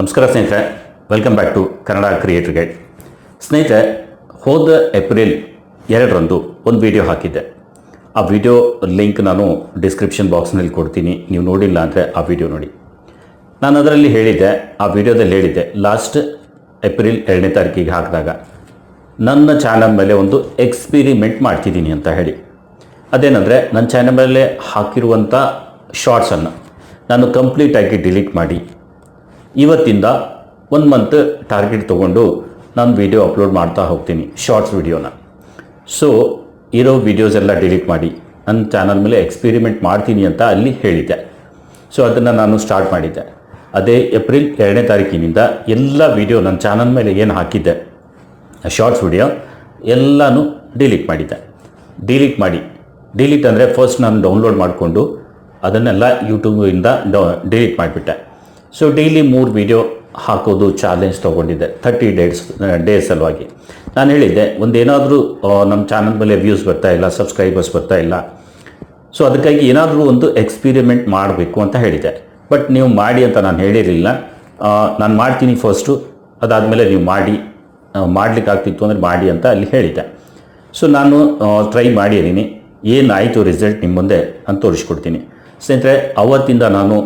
ನಮಸ್ಕಾರ ಸ್ನೇಹಿತರೆ welcome back to Kannada creator guide ಸ್ನೇಹಿತರೆ, ಹೋದ ಏಪ್ರಿಲ್ ಎರಡರಂದು ಒಂದು ವಿಡಿಯೋ ಹಾಕಿದ್ದೆ. ಆ ವಿಡಿಯೋ ಲಿಂಕ್ ನಾನು ಡಿಸ್ಕ್ರಿಪ್ಷನ್ ಬಾಕ್ಸ್ನಲ್ಲಿ ಕೊಡ್ತೀನಿ. ನೀವು ನೋಡಿಲ್ಲ ಅಂದರೆ ಆ ವಿಡಿಯೋ ನೋಡಿ. ನಾನು ಅದರಲ್ಲಿ ಹೇಳಿದ್ದೆ, ಆ ವಿಡಿಯೋದಲ್ಲಿ ಹೇಳಿದ್ದೆ ಲಾಸ್ಟ್ ಏಪ್ರಿಲ್ ಎರಡನೇ ತಾರೀಕಿಗೆ ಹಾಕಿದಾಗ ನನ್ನ ಚಾನಲ್ ಮೇಲೆ ಒಂದು ಎಕ್ಸ್ಪಿರಿಮೆಂಟ್ ಮಾಡ್ತಿದ್ದೀನಿ ಅಂತ ಹೇಳಿ. ಅದೇನೆಂದರೆ, ನನ್ನ ಚಾನಲ್ ಮೇಲೆ ಹಾಕಿರುವಂಥ ಶಾರ್ಟ್ಸನ್ನು ನಾನು ಕಂಪ್ಲೀಟಾಗಿ ಡಿಲೀಟ್ ಮಾಡಿ ಇವತ್ತಿಂದ ಒಂದು ಮಂತ್ ಟಾರ್ಗೆಟ್ ತೊಗೊಂಡು ನಾನು ವಿಡಿಯೋ ಅಪ್ಲೋಡ್ ಮಾಡ್ತಾ ಹೋಗ್ತೀನಿ ಶಾರ್ಟ್ಸ್ ವಿಡಿಯೋನ ಸೊ ಇರೋ ವಿಡಿಯೋಸ್ ಎಲ್ಲ ಡಿಲೀಟ್ ಮಾಡಿ ನನ್ನ ಚಾನಲ್ ಮೇಲೆ ಎಕ್ಸ್ಪಿರಿಮೆಂಟ್ ಮಾಡ್ತೀನಿ ಅಂತ ಅಲ್ಲಿ ಹೇಳಿದ್ದೆ. ಸೊ ಅದನ್ನು ನಾನು ಸ್ಟಾರ್ಟ್ ಮಾಡಿದ್ದೆ. ಅದೇ ಏಪ್ರಿಲ್ ಎರಡನೇ ತಾರೀಕಿನಿಂದ ಎಲ್ಲ ವಿಡಿಯೋ ನನ್ನ ಚಾನಲ್ ಮೇಲೆ ಏನು ಹಾಕಿದ್ದೆ ಶಾರ್ಟ್ಸ್ ವಿಡಿಯೋ ಎಲ್ಲನೂ ಡಿಲೀಟ್ ಮಾಡಿದ್ದೆ. ಡಿಲೀಟ್ ಮಾಡಿ ಡಿಲೀಟ್ ಅಂದರೆ ಫಸ್ಟ್ ನಾನು ಡೌನ್ಲೋಡ್ ಮಾಡಿಕೊಂಡು ಅದನ್ನೆಲ್ಲ ಯೂಟ್ಯೂಬಿಂದ ಡೌ ಡಿಲೀಟ್ ಮಾಡಿಬಿಟ್ಟೆ. ಸೊ ಡೈಲಿ ಮೂರು ವಿಡಿಯೋ ಹಾಕೋದು ಚಾಲೆಂಜ್ ತೊಗೊಂಡಿದ್ದೆ ಥರ್ಟಿ ಡೇಸ್ ಡೇಸ್ ಸಲುವಾಗಿ. ನಾನು ಹೇಳಿದ್ದೆ, ಒಂದೇನಾದರೂ ನಮ್ಮ ಚಾನಲ್ ಮೇಲೆ ವ್ಯೂಸ್ ಬರ್ತಾ ಇಲ್ಲ ಸಬ್ಸ್ಕ್ರೈಬರ್ಸ್ ಬರ್ತಾ ಇಲ್ಲ ಸೊ ಅದಕ್ಕಾಗಿ ಏನಾದರೂ ಒಂದು ಎಕ್ಸ್ಪಿರಿಮೆಂಟ್ ಮಾಡಬೇಕು ಅಂತ ಹೇಳಿದ್ದೆ. ಬಟ್ ನೀವು ಮಾಡಿ ಅಂತ ನಾನು ಹೇಳಿರಲಿಲ್ಲ. ನಾನು ಮಾಡ್ತೀನಿ ಫಸ್ಟು ಅದಾದಮೇಲೆ ನೀವು ಮಾಡಿ ಮಾಡಲಿಕ್ಕೆ ಆಗ್ತಿತ್ತು ಅಂದರೆ ಮಾಡಿ ಅಂತ ಅಲ್ಲಿ ಹೇಳಿದ್ದೆ. ಸೊ ನಾನು ಟ್ರೈ ಮಾಡಿದ್ದೀನಿ. ಏನಾಯಿತು ರಿಸಲ್ಟ್ ನಿಮ್ಮ ಮುಂದೆ ಅಂತ ತೋರಿಸ್ಕೊಡ್ತೀನಿ. ಸ್ನೇಹಿತರೆ, ಅವತ್ತಿಂದ ನಾನು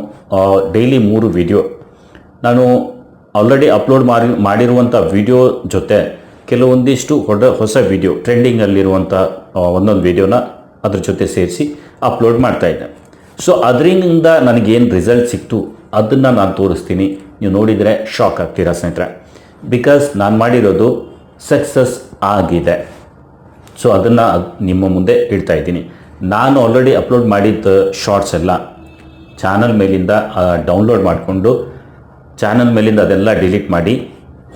ಡೈಲಿ ಮೂರು ವಿಡಿಯೋ ನಾನು ಆಲ್ರೆಡಿ ಅಪ್ಲೋಡ್ ಮಾಡಿ ಮಾಡಿರುವಂಥ ವಿಡಿಯೋ ಜೊತೆ ಕೆಲವೊಂದಿಷ್ಟು ಹೊಡ, ಹೊಸ ವಿಡಿಯೋ ಟ್ರೆಂಡಿಂಗಲ್ಲಿರುವಂಥ ಒಂದೊಂದು ವಿಡಿಯೋನ ಅದ್ರ ಜೊತೆ ಸೇರಿಸಿ ಅಪ್ಲೋಡ್ ಮಾಡ್ತಾಯಿದ್ದೆ ಸೊ ಅದರಿಂದ ನನಗೇನು ರಿಸಲ್ಟ್ ಸಿಕ್ತು ಅದನ್ನು ನಾನು ತೋರಿಸ್ತೀನಿ. ನೀವು ನೋಡಿದರೆ ಶಾಕ್ ಆಗ್ತೀರಾ ಸ್ನೇಹಿತರೆ? ಬಿಕಾಸ್ ನಾನು ಮಾಡಿರೋದು ಸಕ್ಸಸ್ ಆಗಿದೆ. ಸೊ ಅದನ್ನು ನಿಮ್ಮ ಮುಂದೆ ಇಡ್ತಾ ಇದ್ದೀನಿ. ನಾನು ಆಲ್ರೆಡಿ ಅಪ್ಲೋಡ್ ಮಾಡಿದ್ದ ಶಾರ್ಟ್ಸ್ ಎಲ್ಲ ಚಾನಲ್ ಮೇಲಿಂದ ಡೌನ್ಲೋಡ್ ಮಾಡಿಕೊಂಡು ಚಾನಲ್ ಮೇಲಿಂದ ಅದೆಲ್ಲ ಡಿಲೀಟ್ ಮಾಡಿ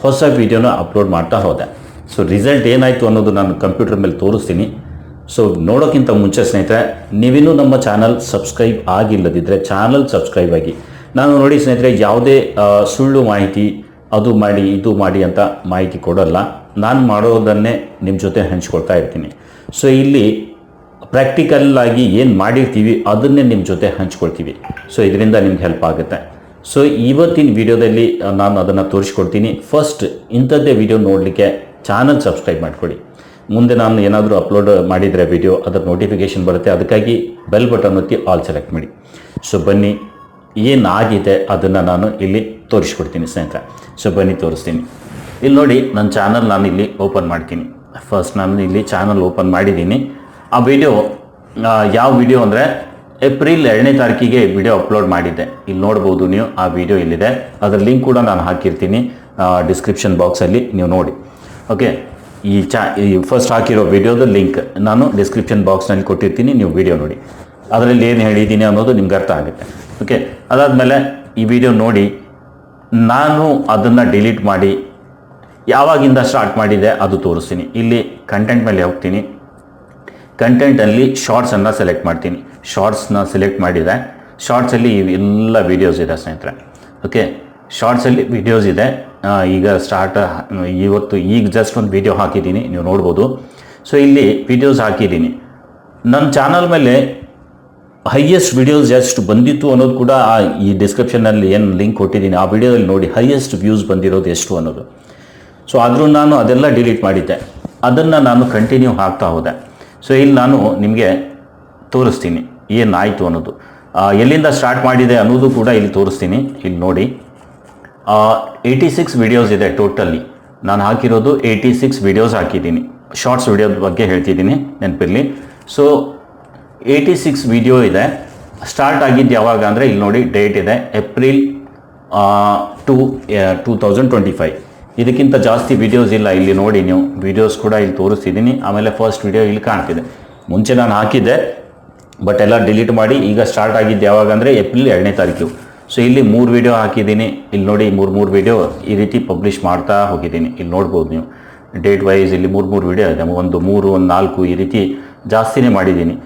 ಹೊಸ ವೀಡಿಯೋನ ಅಪ್ಲೋಡ್ ಮಾಡ್ತಾ ಹೋದೆ. ಸೊ ರಿಸಲ್ಟ್ ಏನಾಯಿತು ಅನ್ನೋದು ನಾನು ಕಂಪ್ಯೂಟರ್ ಮೇಲೆ ತೋರಿಸ್ತೀನಿ. ಸೊ ನೋಡೋಕ್ಕಿಂತ ಮುಂಚೆ ಸ್ನೇಹಿತರೆ, ನೀವಿನ್ನೂ ನಮ್ಮ ಚಾನಲ್ ಸಬ್ಸ್ಕ್ರೈಬ್ ಆಗಿಲ್ಲದಿದ್ದರೆ ಚಾನಲ್ ಸಬ್ಸ್ಕ್ರೈಬ್ ಆಗಿ. ನಾನು ನೋಡಿ ಸ್ನೇಹಿತರೆ, ಯಾವುದೇ ಸುಳ್ಳು ಮಾಹಿತಿ ಅದು ಮಾಡಿ, ಇದು ಮಾಡಿ ಅಂತ ಮಾಹಿತಿ ಕೊಡೋಲ್ಲ. ನಾನು ಮಾಡೋದನ್ನೇ ನಿಮ್ಮ ಜೊತೆ ಹಂಚ್ಕೊಳ್ತಾ ಇರ್ತೀನಿ. ಸೊ ಇಲ್ಲಿ ಪ್ರಾಕ್ಟಿಕಲ್ ಆಗಿ ಏನು ಮಾಡಿರ್ತೀವಿ, ಅದನ್ನೇ ನಿಮ್ಮ ಜೊತೆ ಹಂಚ್ಕೊಳ್ತೀವಿ. ಸೊ ಇದರಿಂದ ನಿಮ್ಗೆ ಹೆಲ್ಪ್ ಆಗುತ್ತೆ. ಸೊ ಇವತ್ತಿನ ವಿಡಿಯೋದಲ್ಲಿ ನಾನು ಅದನ್ನು ತೋರಿಸ್ಕೊಡ್ತೀನಿ. ಫಸ್ಟ್ ಇಂಥದ್ದೇ ವಿಡಿಯೋ ನೋಡಲಿಕ್ಕೆ ಚಾನಲ್ ಸಬ್ಸ್ಕ್ರೈಬ್ ಮಾಡ್ಕೊಳ್ಳಿ ಮುಂದೆ ನಾನು ಏನಾದರೂ ಅಪ್ಲೋಡ್ ಮಾಡಿದರೆ ವಿಡಿಯೋ ಅದರ ನೋಟಿಫಿಕೇಷನ್ ಬರುತ್ತೆ. ಅದಕ್ಕಾಗಿ ಬೆಲ್ ಬಟನ್ ಒತ್ತಿ ಆಲ್ ಸೆಲೆಕ್ಟ್ ಮಾಡಿ. ಸೊ ಬನ್ನಿ. ಏನಾಗಿದೆ ಅದನ್ನು ನಾನು ಇಲ್ಲಿ ತೋರಿಸ್ಕೊಡ್ತೀನಿ ಸ್ನೇಹಿತರೆ. ಸೊ ಬನ್ನಿ ತೋರಿಸ್ತೀನಿ. ಇಲ್ಲಿ ನೋಡಿ ನನ್ನ ಚಾನಲ್ ನಾನು ಇಲ್ಲಿ ಓಪನ್ ಮಾಡ್ತೀನಿ. ಫಸ್ಟ್ ನಾನು ಇಲ್ಲಿ ಚಾನಲ್ ಓಪನ್ ಮಾಡಿದ್ದೀನಿ. ಆ ವಿಡಿಯೋ ಯಾವ ವಿಡಿಯೋ ಅಂದರೆ ಏಪ್ರಿಲ್ ಎರಡನೇ ತಾರೀಕಿಗೆ ವಿಡಿಯೋ ಅಪ್ಲೋಡ್ ಮಾಡಿದ್ದೆ. ಇಲ್ಲಿ ನೋಡ್ಬೋದು ನೀವು, ಆ ವಿಡಿಯೋ ಇಲ್ಲಿದೆ ಅದರ ಲಿಂಕ್ ಕೂಡ ನಾನು ಹಾಕಿರ್ತೀನಿ ಡಿಸ್ಕ್ರಿಪ್ಷನ್ ಬಾಕ್ಸಲ್ಲಿ ನೀವು ನೋಡಿ. ಓಕೆ ಈ ಚಾ, ಈ ಫಸ್ಟ್ ಹಾಕಿರೋ ವಿಡಿಯೋದ ಲಿಂಕ್ ನಾನು ಡಿಸ್ಕ್ರಿಪ್ಷನ್ ಬಾಕ್ಸ್ನಲ್ಲಿ ಕೊಟ್ಟಿರ್ತೀನಿ, ನೀವು ವಿಡಿಯೋ ನೋಡಿ. ಅದರಲ್ಲಿ ಏನು ಹೇಳಿದ್ದೀನಿ ಅನ್ನೋದು ನಿಮ್ಗೆ ಅರ್ಥ ಆಗುತ್ತೆ. ಓಕೆ ಅದಾದಮೇಲೆ ಈ ವಿಡಿಯೋ ನೋಡಿ, ನಾನು ಅದನ್ನು ಡಿಲೀಟ್ ಮಾಡಿ, ಯಾವಾಗಿಂದ ಸ್ಟಾರ್ಟ್ ಮಾಡಿದೆ ಅದು ತೋರಿಸ್ತೀನಿ. ಇಲ್ಲಿ ಕಂಟೆಂಟ್ ಮೇಲೆ ಹೋಗ್ತೀನಿ. ಕಂಟೆಂಟಲ್ಲಿ ಶಾರ್ಟ್ಸನ್ನು ಸೆಲೆಕ್ಟ್ ಮಾಡ್ತೀನಿ. ಶಾರ್ಟ್ಸ್ನ ಸೆಲೆಕ್ಟ್ ಮಾಡಿದೆ ಶಾರ್ಟ್ಸಲ್ಲಿ ಎಲ್ಲ ವೀಡಿಯೋಸ್ ಇದೆ ಸ್ನೇಹಿತರೆ. ಓಕೆ ಶಾರ್ಟ್ಸಲ್ಲಿ ವೀಡಿಯೋಸ್ ಇದೆ. ಈಗ ಸ್ಟಾರ್ಟ್ ಇವತ್ತು ಈಗ ಜಸ್ಟ್ ಒಂದು ವೀಡಿಯೋ ಹಾಕಿದ್ದೀನಿ. ನೀವು ನೋಡ್ಬೋದು. ಸೊ ಇಲ್ಲಿ ವೀಡಿಯೋಸ್ ಹಾಕಿದ್ದೀನಿ. ನನ್ನ ಚಾನಲ್ ಮೇಲೆ ಹೈಯೆಸ್ಟ್ ವಿಡಿಯೋಸ್ ಎಷ್ಟು ಬಂದಿತ್ತು ಅನ್ನೋದು ಕೂಡ ಆ, ಈ ಡಿಸ್ಕ್ರಿಪ್ಷನಲ್ಲಿ ಏನು ಲಿಂಕ್ ಕೊಟ್ಟಿದ್ದೀನಿ. ಆ ವಿಡಿಯೋದಲ್ಲಿ ನೋಡಿ ಹೈಯೆಸ್ಟ್ ವ್ಯೂಸ್ ಬಂದಿರೋದು ಎಷ್ಟು ಅನ್ನೋದು. ಸೊ ಆದರೂ ನಾನು ಅದೆಲ್ಲ ಡಿಲೀಟ್ ಮಾಡಿದ್ದೆ. ಅದನ್ನು ನಾನು ಕಂಟಿನ್ಯೂ ಹಾಕ್ತಾ ಹೋದೆ. ಸೊ ಇಲ್ಲಿ ನಾನು ನಿಮಗೆ ತೋರಿಸ್ತೀನಿ ಏನಾಯಿತು ಅನ್ನೋದು. ಎಲ್ಲಿಂದ ಸ್ಟಾರ್ಟ್ ಮಾಡಿದೆ ಅನ್ನೋದು ಕೂಡ ಇಲ್ಲಿ ತೋರಿಸ್ತೀನಿ. ಇಲ್ಲಿ ನೋಡಿ. ಏಯ್ಟಿ ಸಿಕ್ಸ್ ವಿಡಿಯೋಸ್ ಇದೆ ಟೋಟಲಿ ನಾನು ಹಾಕಿರೋದು ಏಯ್ಟಿ ಸಿಕ್ಸ್ ವಿಡಿಯೋಸ್ ಹಾಕಿದ್ದೀನಿ. ಶಾರ್ಟ್ಸ್ ವಿಡಿಯೋದ ಬಗ್ಗೆ ಹೇಳ್ತಿದ್ದೀನಿ ನೆನಪಿರಲಿ. ಸೊ ಏಯ್ಟಿ ಸಿಕ್ಸ್ ವಿಡಿಯೋ ಇದೆ. ಸ್ಟಾರ್ಟ್ ಆಗಿದ್ದು ಯಾವಾಗ ಅಂದರೆ ಇಲ್ಲಿ ನೋಡಿ ಡೇಟ್ ಇದೆ April two two thousand twenty five ಇದಕ್ಕಿಂತ ಜಾಸ್ತಿ ವಿಡಿಯೋಸ್ ಇಲ್ಲ ಇಲ್ಲಿ ನೋಡಿ ನೀವು. ವಿಡಿಯೋಸ್ ಕೂಡ ಇಲ್ಲಿ ತೋರಿಸ್ತಿದ್ದೀನಿ. ಆಮೇಲೆ ಫಸ್ಟ್ ವಿಡಿಯೋ ಇಲ್ಲಿ ಕಾಣ್ತಿದೆ. ಮುಂಚೆ ನಾನು ಹಾಕಿದ್ದೆ ಬಟ್ ಎಲ್ಲ ಡಿಲೀಟ್ ಮಾಡಿ ಈಗ ಸ್ಟಾರ್ಟ್ ಆಗಿದ್ದು ಯಾವಾಗ ಅಂದರೆ ಏಪ್ರಿಲ್ ಎರಡನೇ ತಾರೀಕು. ಸೊ ಇಲ್ಲಿ ಮೂರು ವಿಡಿಯೋ ಹಾಕಿದ್ದೀನಿ. ಇಲ್ಲಿ ನೋಡಿ ಮೂರು ಮೂರು ವಿಡಿಯೋ ಈ ರೀತಿ ಪಬ್ಲಿಷ್ ಮಾಡ್ತಾ ಹೋಗಿದ್ದೀನಿ. ಇಲ್ಲಿ ನೋಡ್ಬೋದು ನೀವು. ಡೇಟ್ ವೈಸ್ ಇಲ್ಲಿ ಮೂರು ಮೂರು ವಿಡಿಯೋ ಇದೆ. ಒಂದು ಮೂರು, ಒಂದು ನಾಲ್ಕು ಈ ರೀತಿ ಜಾಸ್ತಿನೇ ಮಾಡಿದ್ದೀನಿ.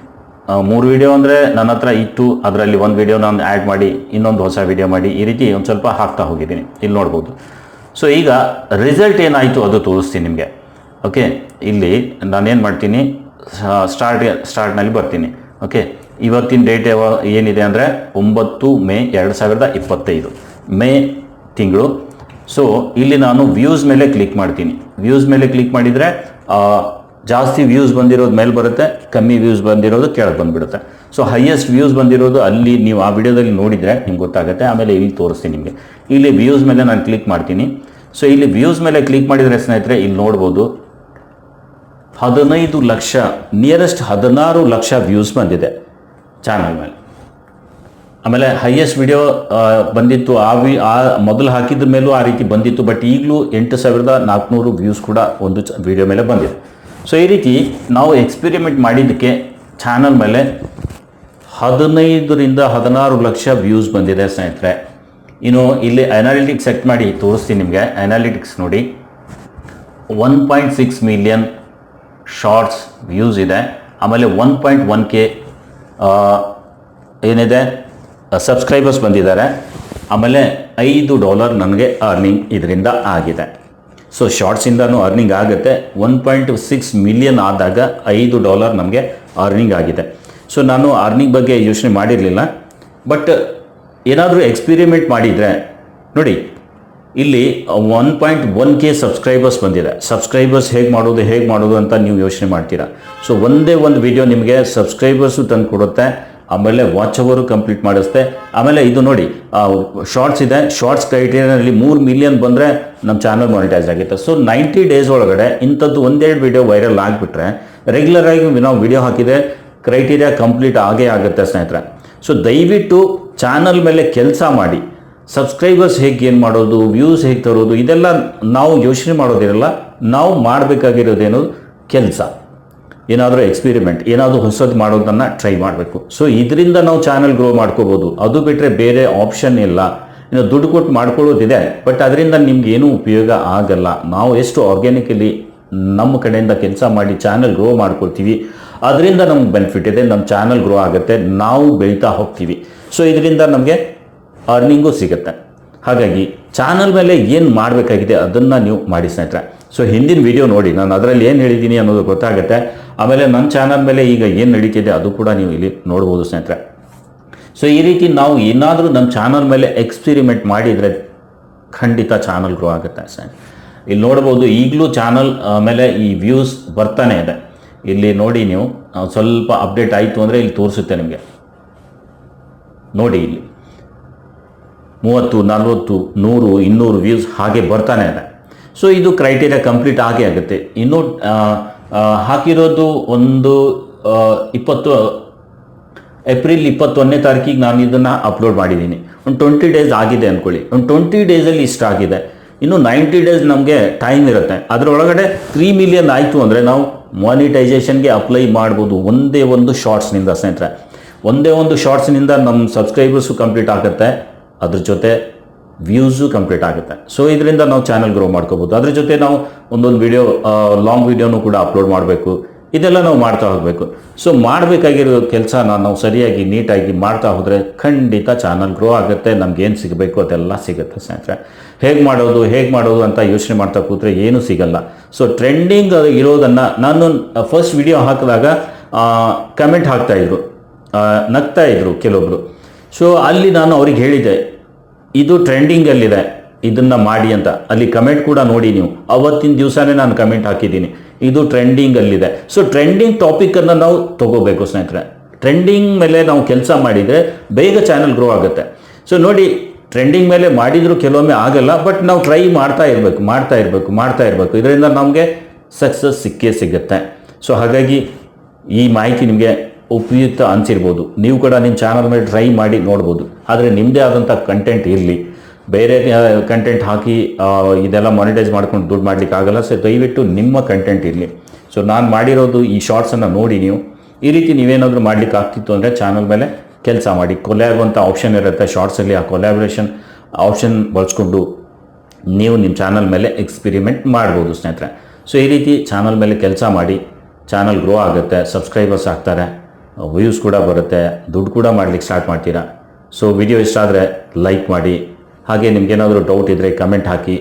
ಮೂರು ವಿಡಿಯೋ ಅಂದರೆ ನನ್ನ ಹತ್ರ ಇತ್ತು. ಅದರಲ್ಲಿ ಒಂದು ವಿಡಿಯೋ ನಾನು ಆ್ಯಡ್ ಮಾಡಿ, ಇನ್ನೊಂದು ಹೊಸ ವಿಡಿಯೋ ಮಾಡಿ ಈ ರೀತಿ ಒಂದು ಸ್ವಲ್ಪ ಹಾಕ್ತಾ ಹೋಗಿದ್ದೀನಿ. ಇಲ್ಲಿ ನೋಡ್ಬೋದು. ಸೊ ಈಗ ರಿಸಲ್ಟ್ ಏನಾಯಿತು ಅದು ತೋರಿಸ್ತೀನಿ ನಿಮಗೆ. ಓಕೆ ಇಲ್ಲಿ ನಾನೇನು ಮಾಡ್ತೀನಿ? ಸ್ಟಾರ್ಟ್ ಸ್ಟಾರ್ಟ್ನಲ್ಲಿ ಬರ್ತೀನಿ. ಓಕೆ ಇವತ್ತಿನ ಡೇಟ್ ಏನಿದೆ ಅಂದರೆ ಒಂಬತ್ತು ಮೇ ಎರಡು ಸಾವಿರದ ಇಪ್ಪತ್ತೈದು. ಮೇ ತಿಂಗಳು. ಸೊ ಇಲ್ಲಿ ನಾನು ವ್ಯೂಸ್ ಮೇಲೆ ಕ್ಲಿಕ್ ಮಾಡ್ತೀನಿ. ವ್ಯೂಸ್ ಮೇಲೆ ಕ್ಲಿಕ್ ಮಾಡಿದರೆ ಜಾಸ್ತಿ ವ್ಯೂಸ್ ಬಂದಿರೋದು ಮೇಲೆ ಬರುತ್ತೆ, ಕಮ್ಮಿ ವ್ಯೂಸ್ ಬಂದಿರೋದು ಕೆಳಗೆ ಬಂದುಬಿಡುತ್ತೆ. ಸೊ ಹೈಯೆಸ್ಟ್ ವ್ಯೂಸ್ ಬಂದಿರೋದು ಅಲ್ಲಿ ನೀವು ಆ ವಿಡಿಯೋದಲ್ಲಿ ನೋಡಿದರೆ ನಿಮ್ಗೆ ಗೊತ್ತಾಗುತ್ತೆ. ಆಮೇಲೆ ಇಲ್ಲಿ ತೋರಿಸ್ತೀನಿ ನಿಮಗೆ. ಇಲ್ಲಿ ವ್ಯೂಸ್ ಮೇಲೆ ನಾನು ಕ್ಲಿಕ್ ಮಾಡ್ತೀನಿ. ಸೊ ಇಲ್ಲಿ ವ್ಯೂಸ್ ಮೇಲೆ ಕ್ಲಿಕ್ ಮಾಡಿದರೆ ಸ್ನೇಹಿತರೆ, ಇಲ್ಲಿ ನೋಡ್ಬೋದು. ಹದಿನೈದು ಲಕ್ಷ ನಿಯರೆಸ್ಟ್ ಹದಿನಾರು ಲಕ್ಷ ವ್ಯೂಸ್ ಬಂದಿದೆ ಚಾನಲ್ ಮೇಲೆ. ಆಮೇಲೆ ಹೈಯೆಸ್ಟ್ ವಿಡಿಯೋ ಬಂದಿತ್ತು. ಆ ವಿ, ಆ ಮೊದಲು ಹಾಕಿದ ಮೇಲೂ ಆ ರೀತಿ ಬಂದಿತ್ತು. ಬಟ್ ಈಗಲೂ ಎಂಟು ಸಾವಿರದ ನಾಲ್ಕುನೂರು ವ್ಯೂಸ್ ಕೂಡ ಒಂದು ವಿಡಿಯೋ ಮೇಲೆ ಬಂದಿದೆ. ಸೊ ಈ ರೀತಿ ನಾವು ಎಕ್ಸ್ಪೆರಿಮೆಂಟ್ ಮಾಡಿದ್ದಕ್ಕೆ ಚಾನಲ್ ಮೇಲೆ ಹದಿನೈದರಿಂದ ಹದಿನಾರು ಲಕ್ಷ ವ್ಯೂಸ್ ಬಂದಿದೆ ಸ್ನೇಹಿತರೆ. ಇನ್ನು ಇಲ್ಲಿ ಅನಾಲಿಟಿಕ್ಸ್ ಸೆಟ್ ಮಾಡಿ ತೋರಿಸ್ತೀನಿ ನಿಮಗೆ. ಅನಾಲಿಟಿಕ್ಸ್ ನೋಡಿ. One point six million shorts views ಇದೆ. ಆಮೇಲೆ ಒನ್ ಪಾಯಿಂಟ್ ಒನ್ ಕೆ ಏನಿದೆ? ಸಬ್ಸ್ಕ್ರೈಬರ್ಸ್ ಬಂದಿದ್ದಾರೆ. ಆಮೇಲೆ ಐದು ಡಾಲರ್ ನನಗೆ ಅರ್ನಿಂಗ್ ಇದರಿಂದ ಆಗಿದೆ. ಸೊ ಶಾರ್ಟ್ಸಿಂದನೂ ಅರ್ನಿಂಗ್ ಆಗುತ್ತೆ. ಒನ್ ಪಾಯಿಂಟ್ ಸಿಕ್ಸ್ ಮಿಲಿಯನ್ ಆದಾಗ ಐದು ಡಾಲರ್ ನಮಗೆ ಅರ್ನಿಂಗ್ ಆಗಿದೆ. ಸೊ ನಾನು ಅರ್ನಿಂಗ್ ಬಗ್ಗೆ ಯೋಚನೆ ಮಾಡಿರಲಿಲ್ಲ. ಬಟ್ ಏನಾದರೂ ಎಕ್ಸ್ಪಿರಿಮೆಂಟ್ ಮಾಡಿದರೆ, ನೋಡಿ, ಇಲ್ಲಿ one point one K subscribers ಬಂದಿದೆ. ಸಬ್ಸ್ಕ್ರೈಬರ್ಸ್ ಹೇಗೆ ಮಾಡೋದು ಹೇಗೆ ಮಾಡೋದು ಅಂತ ನೀವು ಯೋಚನೆ ಮಾಡ್ತೀರಾ? ಸೊ ಒಂದೇ ಒಂದು ವಿಡಿಯೋ ನಿಮಗೆ ಸಬ್ಸ್ಕ್ರೈಬರ್ಸು ತಂದು ಕೊಡುತ್ತೆ. ಆಮೇಲೆ ವಾಚ್ ಅವರು ಕಂಪ್ಲೀಟ್ ಮಾಡಿಸುತ್ತೆ ಆಮೇಲೆ ಇದು ನೋಡಿ ಶಾರ್ಟ್ಸ್ ಇದೆ. ಶಾರ್ಟ್ಸ್ ಕ್ರೈಟೀರಿಯಾನಲ್ಲಿ ಮೂರು ಮಿಲಿಯನ್ ಬಂದರೆ ನಮ್ಮ ಚಾನಲ್ ಮಾನಿಟೈಸ್ ಆಗುತ್ತೆ. ಸೊ ನೈಂಟಿ ಡೇಸ್ ಒಳಗಡೆ ಇಂಥದ್ದು ಒಂದೆರಡು ವಿಡಿಯೋ ವೈರಲ್ ಆಗಿಬಿಟ್ರೆ ರೆಗ್ಯುಲರಾಗಿ ನಾವು ವಿಡಿಯೋ ಹಾಕಿದರೆ ಕ್ರೈಟೀರಿಯಾ ಕಂಪ್ಲೀಟ್ ಆಗೇ ಆಗುತ್ತೆ ಸ್ನೇಹಿತರೆ. ಸೊ ದಯವಿಟ್ಟು ಚಾನಲ್ ಮೇಲೆ ಕೆಲಸ ಮಾಡಿ. ಸಬ್ಸ್ಕ್ರೈಬರ್ಸ್ ಹೇಗೆ ಏನು ಮಾಡೋದು ವ್ಯೂಸ್ ಹೇಗೆ ತರೋದು, ಇದೆಲ್ಲ ನಾವು ಯೋಚನೆ ಮಾಡೋದಿರಲ್ಲ, ನಾವು ಮಾಡಬೇಕಾಗಿರೋದೇನು ಕೆಲಸ. ಏನಾದರೂ ಎಕ್ಸ್ಪಿರಿಮೆಂಟ್ ಏನಾದರೂ ಹೊಸದು ಮಾಡೋದನ್ನು ಟ್ರೈ ಮಾಡಬೇಕು. ಸೊ ಇದರಿಂದ ನಾವು ಚಾನಲ್ ಗ್ರೋ ಮಾಡ್ಕೋಬೋದು. ಅದು ಬಿಟ್ಟರೆ ಬೇರೆ ಆಪ್ಷನ್ ಇಲ್ಲ. ಇನ್ನು ದುಡ್ಡು ಕೊಟ್ಟು ಮಾಡ್ಕೊಳ್ಳೋದಿದೆ ಬಟ್ ಅದರಿಂದ ನಿಮ್ಗೆ ಏನೂ ಉಪಯೋಗ ಆಗಲ್ಲ. ನಾವು ಎಷ್ಟು ಆರ್ಗ್ಯಾನಿಕಲಿ ನಮ್ಮ ಕಡೆಯಿಂದ ಕೆಲಸ ಮಾಡಿ ಚಾನಲ್ ಗ್ರೋ ಮಾಡ್ಕೊಳ್ತೀವಿ. ಅದರಿಂದ ನಮ್ಗೆ ಬೆನಿಫಿಟ್ ಇದೆ ನಮ್ಮ ಚಾನಲ್ ಗ್ರೋ ಆಗುತ್ತೆ, ನಾವು ಬೆಳೀತಾ ಹೋಗ್ತೀವಿ. ಸೊ ಇದರಿಂದ ನಮಗೆ ಅರ್ನಿಂಗು ಸಿಗುತ್ತೆ. ಹಾಗಾಗಿ ಚಾನಲ್ ಮೇಲೆ ಏನು ಮಾಡಬೇಕಾಗಿದೆ ಅದನ್ನು ನೀವು ಮಾಡಿ ಸ್ನೇಹಿತರೆ. ಸೊ ಹಿಂದಿನ ವಿಡಿಯೋ ನೋಡಿ, ನಾನು ಅದರಲ್ಲಿ ಏನು ಹೇಳಿದ್ದೀನಿ ಅನ್ನೋದು ಗೊತ್ತಾಗುತ್ತೆ. ಆಮೇಲೆ ನನ್ನ ಚಾನಲ್ ಮೇಲೆ ಈಗ ಏನು ನಡೀತಿದೆ ಅದು ಕೂಡ ನೀವು ಇಲ್ಲಿ ನೋಡ್ಬೋದು ಸ್ನೇಹಿತರೆ. ಸೊ ಈ ರೀತಿ ನಾವು ಏನಾದರೂ ನಮ್ಮ ಚಾನಲ್ ಮೇಲೆ ಎಕ್ಸ್ಪಿರಿಮೆಂಟ್ ಮಾಡಿದರೆ ಖಂಡಿತ ಚಾನಲ್ ಗ್ರೋ ಆಗುತ್ತೆ ಸ್ನೇಹಿತರೆ. ಇಲ್ಲಿ ನೋಡ್ಬೋದು ಈಗಲೂ ಚಾನಲ್ ಮೇಲೆ ಈ ವ್ಯೂಸ್ ಬರ್ತಾನೆ ಇದೆ. ಇಲ್ಲಿ ನೋಡಿ ನೀವು, ನಾವು ಸ್ವಲ್ಪ ಅಪ್ಡೇಟ್ ಆಯಿತು ಅಂದರೆ ಇಲ್ಲಿ ತೋರಿಸುತ್ತೆ ನಿಮಗೆ. ನೋಡಿ ಇಲ್ಲಿ. ಮೂವತ್ತು, ನಲ್ವತ್ತು, ನೂರು, ಇನ್ನೂರು ವ್ಯೂಸ್ ಹಾಗೆ ಬರ್ತಾನೆ ಇದೆ. ಸೊ ಇದು ಕ್ರೈಟೀರಿಯಾ ಕಂಪ್ಲೀಟ್ ಆಗೇ ಆಗುತ್ತೆ. ಇನ್ನು ಹಾಕಿರೋದು ಒಂದು ಇಪ್ಪತ್ತು ಏಪ್ರಿಲ್ ಇಪ್ಪತ್ತೊಂದನೇ ತಾರೀಕಿಗೆ ನಾನು ಇದನ್ನು ಅಪ್ಲೋಡ್ ಮಾಡಿದ್ದೀನಿ. ಒಂದು ಟ್ವೆಂಟಿ ಡೇಸ್ ಆಗಿದೆ ಅಂದ್ಕೊಳ್ಳಿ ಒಂದು ಟ್ವೆಂಟಿ ಡೇಸಲ್ಲಿ ಇಷ್ಟ ಆಗಿದೆ. ಇನ್ನು ನೈಂಟಿ ಡೇಸ್ ನಮಗೆ ಟೈಮ್ ಇರುತ್ತೆ. ಅದರೊಳಗಡೆ ತ್ರೀ ಮಿಲಿಯನ್ ಆಯಿತು ಅಂದರೆ ನಾವು ಮಾನಿಟೈಸೇಷನ್ಗೆ ಅಪ್ಲೈ ಮಾಡ್ಬೋದು. ಒಂದೇ ಒಂದು ಶಾರ್ಟ್ಸ್ನಿಂದ ಸ್ನೇಹಿತರೆ. ಒಂದೇ ಒಂದು ಶಾರ್ಟ್ಸ್ನಿಂದ ನಮ್ಮ ಸಬ್ಸ್ಕ್ರೈಬರ್ಸು ಕಂಪ್ಲೀಟ್ ಆಗುತ್ತೆ. ಅದ್ರ ಜೊತೆ ವ್ಯೂಸು ಕಂಪ್ಲೀಟ್ ಆಗುತ್ತೆ. ಸೊ ಇದರಿಂದ ನಾವು ಚಾನಲ್ ಗ್ರೋ ಮಾಡ್ಕೋಬೋದು. ಅದ್ರ ಜೊತೆ ನಾವು ಒಂದೊಂದು ವಿಡಿಯೋ ಲಾಂಗ್ ವೀಡಿಯೋನು ಕೂಡ ಅಪ್ಲೋಡ್ ಮಾಡಬೇಕು. ಇದೆಲ್ಲ ನಾವು ಮಾಡ್ತಾ ಹೋಗಬೇಕು. ಸೊ ಮಾಡಬೇಕಾಗಿರೋ ಕೆಲಸ ನಾವು ಸರಿಯಾಗಿ, ನೀಟಾಗಿ ಮಾಡ್ತಾ ಹೋದರೆ ಖಂಡಿತ ಚಾನಲ್ ಗ್ರೋ ಆಗುತ್ತೆ, ನಮ್ಗೆ ಏನು ಸಿಗಬೇಕು ಅದೆಲ್ಲ ಸಿಗುತ್ತೆ ಸ್ನೇಹಿತರೆ. ಹೇಗೆ ಮಾಡೋದು ಹೇಗೆ ಮಾಡೋದು ಅಂತ ಯೋಚನೆ ಮಾಡ್ತಾ ಕೂತ್ರೆ ಏನೂ ಸಿಗಲ್ಲ. ಸೊ ಟ್ರೆಂಡಿಂಗ್ ಇರೋದನ್ನು ನಾನು ಫಸ್ಟ್ ವಿಡಿಯೋ ಹಾಕಿದಾಗ ಕಮೆಂಟ್ ಹಾಕ್ತಾಯಿದ್ರು ನಗ್ತಾ ಇದ್ರು ಕೆಲವೊಬ್ರು. ಸೊ ಅಲ್ಲಿ ನಾನು ಅವ್ರಿಗೆ ಹೇಳಿದ್ದೆ ಇದು ಟ್ರೆಂಡಿಂಗಲ್ಲಿದೆ ಇದನ್ನು ಮಾಡಿ ಅಂತ. ಅಲ್ಲಿ ಕಮೆಂಟ್ ಕೂಡ ನೋಡಿ ನೀವು. ಅವತ್ತಿನ ದಿವಸನೇ ನಾನು ಕಮೆಂಟ್ ಹಾಕಿದ್ದೀನಿ. ಇದು ಟ್ರೆಂಡಿಂಗಲ್ಲಿದೆ ಸೊ ಟ್ರೆಂಡಿಂಗ್ ಟಾಪಿಕನ್ನು ನಾವು ತಗೋಬೇಕು ಸ್ನೇಹಿತರೆ. ಟ್ರೆಂಡಿಂಗ್ ಮೇಲೆ ನಾವು ಕೆಲಸ ಮಾಡಿದರೆ ಬೇಗ ಚಾನಲ್ ಗ್ರೋ ಆಗುತ್ತೆ. ಸೊ ನೋಡಿ ಟ್ರೆಂಡಿಂಗ್ ಮೇಲೆ ಮಾಡಿದರೂ ಕೆಲವೊಮ್ಮೆ ಆಗಲ್ಲ ಬಟ್ ನಾವು ಟ್ರೈ ಮಾಡ್ತಾ ಇರಬೇಕು ಮಾಡ್ತಾ ಇರಬೇಕು ಮಾಡ್ತಾ ಇರಬೇಕು. ಇದರಿಂದ ನಮಗೆ ಸಕ್ಸಸ್ ಸಿಕ್ಕೇ ಸಿಗುತ್ತೆ. ಸೊ ಹಾಗಾಗಿ ಈ ಮಾಹಿತಿ ನಿಮಗೆ ಉಪಯುಕ್ತ ಅನಿಸಿರ್ಬೋದು. ನೀವು ಕೂಡ ನಿಮ್ಮ ಚಾನಲ್ ಮೇಲೆ ಟ್ರೈ ಮಾಡಿ ನೋಡ್ಬೋದು. ಆದರೆ ನಿಮ್ಮದೇ ಆದಂಥ ಕಂಟೆಂಟ್ ಇರಲಿ. ಬೇರೆ ಕಂಟೆಂಟ್ ಹಾಕಿ ಇದೆಲ್ಲ ಮಾನಿಟೈಸ್ ಮಾಡ್ಕೊಂಡು ದುಡ್ಡು ಮಾಡ್ಲಿಕ್ಕೆ ಆಗಲ್ಲ. ಸೊ ದಯವಿಟ್ಟು ನಿಮ್ಮ ಕಂಟೆಂಟ್ ಇರಲಿ. ಸೊ ನಾನು ಮಾಡಿರೋದು ಈ ಶಾರ್ಟ್ಸನ್ನು ನೋಡಿ ನೀವು. ಈ ರೀತಿ ನೀವೇನಾದರೂ ಮಾಡ್ಲಿಕ್ಕೆ ಆಗ್ತಿತ್ತು ಅಂದರೆ ಚಾನಲ್ ಮೇಲೆ ಕೆಲಸ ಮಾಡಿ. ಕೊಲ್ಯಾಬ್ ಅಂತ ಆಪ್ಷನ್ ಇರುತ್ತೆ ಶಾರ್ಟ್ಸಲ್ಲಿ ಆ ಕೊಲ್ಯಾಬ್ರೇಷನ್ ಆಪ್ಷನ್ ಬಳಸ್ಕೊಂಡು ನೀವು ನಿಮ್ಮ ಚಾನಲ್ ಮೇಲೆ ಎಕ್ಸ್ಪಿರಿಮೆಂಟ್ ಮಾಡ್ಬೋದು ಸ್ನೇಹಿತರೆ. ಸೊ ಈ ರೀತಿ ಚಾನಲ್ ಮೇಲೆ ಕೆಲಸ ಮಾಡಿ ಚಾನಲ್ ಗ್ರೋ ಆಗುತ್ತೆ ಸಬ್ಸ್ಕ್ರೈಬರ್ಸ್ ಆಗ್ತಾರೆ ವ್ಯೂಸ್ ಕೂಡ ಬರುತ್ತೆ, ದುಡ್ಡು ಕೂಡ ಮಾಡ್ಲಿಕ್ಕೆ ಸ್ಟಾರ್ಟ್ ಮಾಡ್ತೀರಾ. ಸೊ ವಿಡಿಯೋ ಇಷ್ಟ ಆದರೆ ಲೈಕ್ ಮಾಡಿ. ಹಾಗೆ ನಿಮಗೇನಾದರೂ ಡೌಟ್ ಇದ್ದರೆ ಕಮೆಂಟ್ ಹಾಕಿ.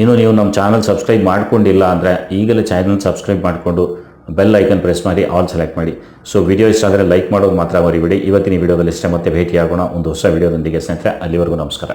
ಇನ್ನೂ ನೀವು ನಮ್ಮ ಚಾನಲ್ ಸಬ್ಸ್ಕ್ರೈಬ್ ಮಾಡ್ಕೊಂಡಿಲ್ಲ ಅಂದರೆ ಈಗಲೇ ಚಾನಲ್ ಸಬ್ಸ್ಕ್ರೈಬ್ ಮಾಡಿಕೊಂಡು ಬೆಲ್ ಐಕನ್ ಪ್ರೆಸ್ ಮಾಡಿ ಆಲ್ ಸೆಲೆಕ್ಟ್ ಮಾಡಿ. ಸೊ ವಿಡಿಯೋ ಇಷ್ಟ ಆದರೆ ಲೈಕ್ ಮಾಡೋದು ಮಾತ್ರ ಮರಿಬೇಡಿ. ಇವತ್ತಿನ ವಿಡಿಯೋದಲ್ಲಿ ಇಷ್ಟೇ, ಮತ್ತೆ ಭೇಟಿಯಾಗೋಣ. ಒಂದು ಹೊಸ ವಿಡಿಯೋದೊಂದಿಗೆ ಸ್ನೇಹಿತರೆ, ಅಲ್ಲಿವರೆಗೂ ನಮಸ್ಕಾರ.